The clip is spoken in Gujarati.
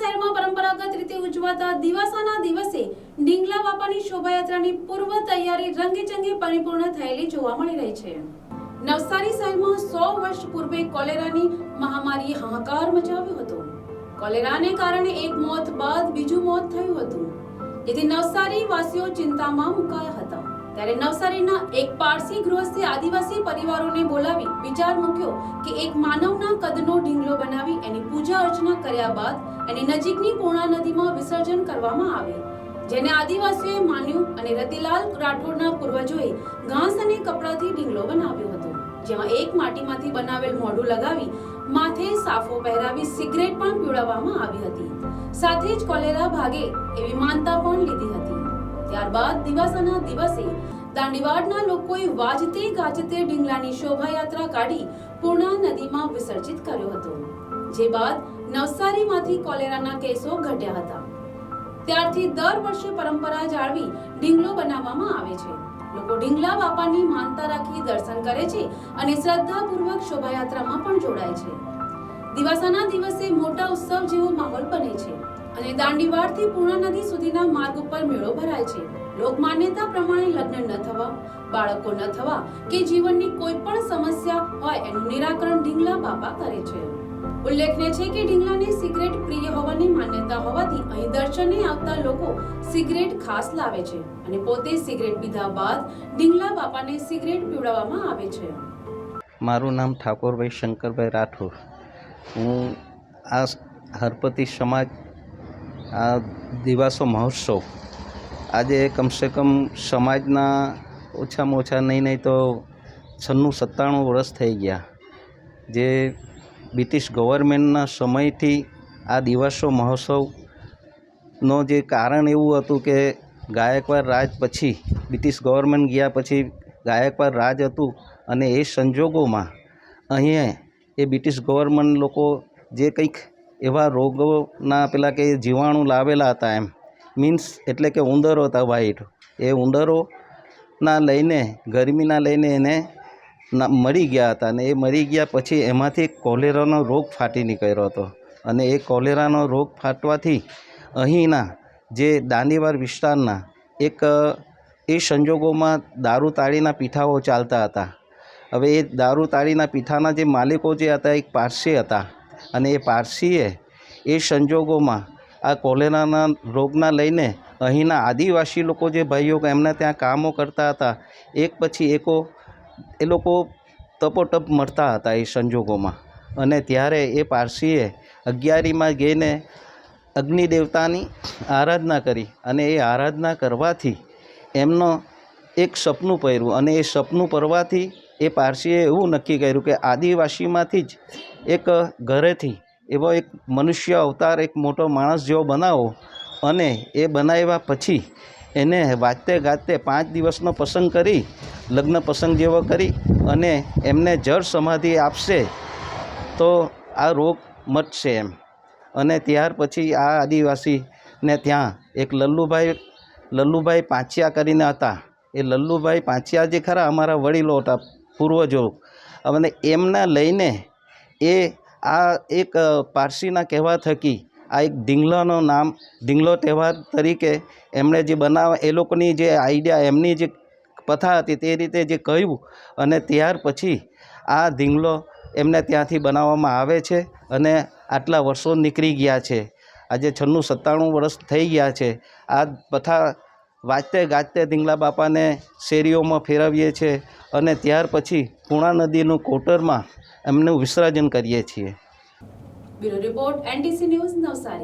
શહેરમાં પરંપરાગત રીતે ઉજવાતા દિવાસાના દિવસે ડીંગલા બાપાની શોભાયાત્રાની પૂર્વ તૈયારી રંગેચંગે પરિપૂર્ણ થયેલી જોવા મળી રહી છે. નવસારી શહેરમાં સો વર્ષ પૂર્વે કોલેરાની મહામારીએ હાહાકાર મચાવ્યો હતો. કોલેરાને કારણે એક મોત બાદ બીજું મોત થયું હતું. જેથી નવસારી વાસીઓ ચિંતામાં મુકાયા હતા. ત્યારે નવસારીના એક પારસી ગૃહસ્થે આદિવાસી પરિવારોને બોલાવી વિચાર મૂક્યો કે એક માનવના કદનો ઢીંગલો બનાવી એની પૂજા અર્ચના કર્યા બાદ એની નજીકની પૂર્ણા નદીમાં વિસર્જન કરવામાં આવે. જેને આદિવાસીઓએ માન્યું અને રતિલાલ રાઠોડના પૂર્વજોએ ઘાસ અને કપડાથી ઢીંગલો બનાવ્યો હતો, જેમાં એક માટીમાંથી બનાવેલ મોઢું લગાવી માથે સાફો પહેરાવી સિગરેટ પણ પીવડાવવામાં આવી હતી. સાથે જ કોલેરા ભાગે એવી માનતા પણ લીધી હતી. ત્યારબાદ દિવાસાના દિવસે દાંડીવાડના લોકોએ વાજતે ગાજતે ઢીંગલાની શોભાયાત્રા કાઢી પૂર્ણા નદીમાં વિસર્જિત કર્યો હતો, જે બાદ નવસારીમાંથી કોલેરાના કેસો ઘટ્યા હતા. ત્યારથી દર વર્ષે પરંપરા જાળવી ઢીંગલો બનાવવામાં આવે છે. લોકો ઢીંગલા બાપાની માનતા રાખી દર્શન કરે છે અને શ્રદ્ધાપૂર્વક શોભાયાત્રામાં પણ જોડાય છે. દિવાસાના દિવસે મોટા ઉત્સવ જેવો માહોલ બને છે. અને દાંડીવાડથી પૂર્ણા નદી સુધીના માર્ગ ઉપર મેળો ભરાય છે. લોક માન્યતા પ્રમાણે લગ્ન ન થવા, બાળકો ન થવા કે જીવનની કોઈ પણ સમસ્યા હોય એનું નિરાકરણ ઢીંગલા બાપા કરે છે. ઉલ્લેખનીય છે કે ઢીંગલાને સિગરેટ પ્રિય હોવાની માન્યતા હોવાથી અહીં દર્શને આવતા લોકો સિગરેટ ખાસ લાવે છે અને પોતે સિગરેટ પીધા બાદ ઢીંગલા બાપાને સિગરેટ પીવડાવવામાં આવે છે. મારું નામ ઠાકોરભાઈ શંકરભાઈ રાઠોડ. હું આ હરપતિ સમાજ આ દિવાસો મહોત્સવ. આજે કમસે કમ સમાજના ઓછામાં ઓછા નહીં નહીં તો છન્નું સત્તાણું વર્ષ થઈ ગયા. જે બ્રિટિશ ગવર્મેન્ટના સમયથી આ દિવાસો મહોત્સવનો જે કારણ એવું હતું કે ગાયકવાડ રાજ પછી, બ્રિટિશ ગવર્મેન્ટ ગયા પછી ગાયકવાડ રાજ હતું અને એ સંજોગોમાં અહીંયા એ બ્રિટિશ ગવર્મેન્ટ લોકો જે કંઈક એવા રોગોના પેલા કે જીવાણુ લાવેલા હતા એમ. મીન્સ એટલે કે ઉંદરો હતા વાઈટ એ ઉંદરોના લઈને, ગરમીના લઈને એને મરી ગયા હતા અને એ મરી ગયા પછી એમાંથી કોલેરાનો રોગ ફાટી નીકળ્યો હતો. અને એ કોલેરાનો રોગ ફાટવાથી અહીંના જે દાંડીવાર વિસ્તારના એક, એ સંજોગોમાં દારૂ તાળીના પીઠાઓ ચાલતા હતા. હવે એ દારૂ તાળીના પીઠાના જે માલિકો જે હતા, એક પારસી હતા અને એ પારસીએ એ સંજોગોમાં આ કોલેરાના રોગના લઈને અહીંના આદિવાસી લોકો જે ભાઈઓ એમના ત્યાં કામો કરતા હતા, એક પછી એકો એ લોકો તપોટપ મળતા હતા એ સંજોગોમાં. અને ત્યારે એ પારસીએ અગિયારીમાં ગઈને અગ્નિ દેવતાની આરાધના કરી અને એ આરાધના કરવાથી એમનો એક સપનું પહેર્યું અને એ સપનું પરવાથી એ પારસીએ એવું નક્કી કર્યું કે આદિવાસીમાંથી જ એક ઘરેથી એવો એક મનુષ્ય અવતાર, એક મોટો માણસ જેવો બનાવો અને એ બનાવ્યા પછી એને વાંચતે ગાજતે પાંચ દિવસનો પ્રસંગ કરી, લગ્ન પ્રસંગ જેવો કરી અને એમને જળ સમાધિ આપશે તો આ રોગ મટશે એમ. અને ત્યાર પછી આ આદિવાસીને ત્યાં એક લલ્લુભાઈ લલ્લુભાઈ પાંચિયા કરીને હતા. એ લલ્લુભાઈ પાંચિયા જે ખરા અમારા વડીલો હતા, પૂર્વજો. અને એમના લઈને એ આ એક પારસીના કહેવા થકી આ એક ઢીંગલાનો નામ, ઢીંગલો તહેવાર તરીકે એમણે જે બનાવ, એ લોકોની જે આઈડિયા એમની જે પ્રથા હતી તે રીતે જે કહ્યું અને ત્યાર પછી આ ઢીંગલો એમને ત્યાંથી બનાવવામાં આવે છે અને આટલા વર્ષો નીકળી ગયા છે. આજે છન્નું સત્તાણું વર્ષ થઈ ગયા છે. આ પ્રથા વાજતે ગાજતે ઢીંગલા બાપાને શેરીઓમાં ફેરવીએ છીએ અને ત્યાર પછી પૂણા નદીનું કોટરમાં એમનું વિસર્જન કરીએ છીએ. Bureau report, NTC news Navsari.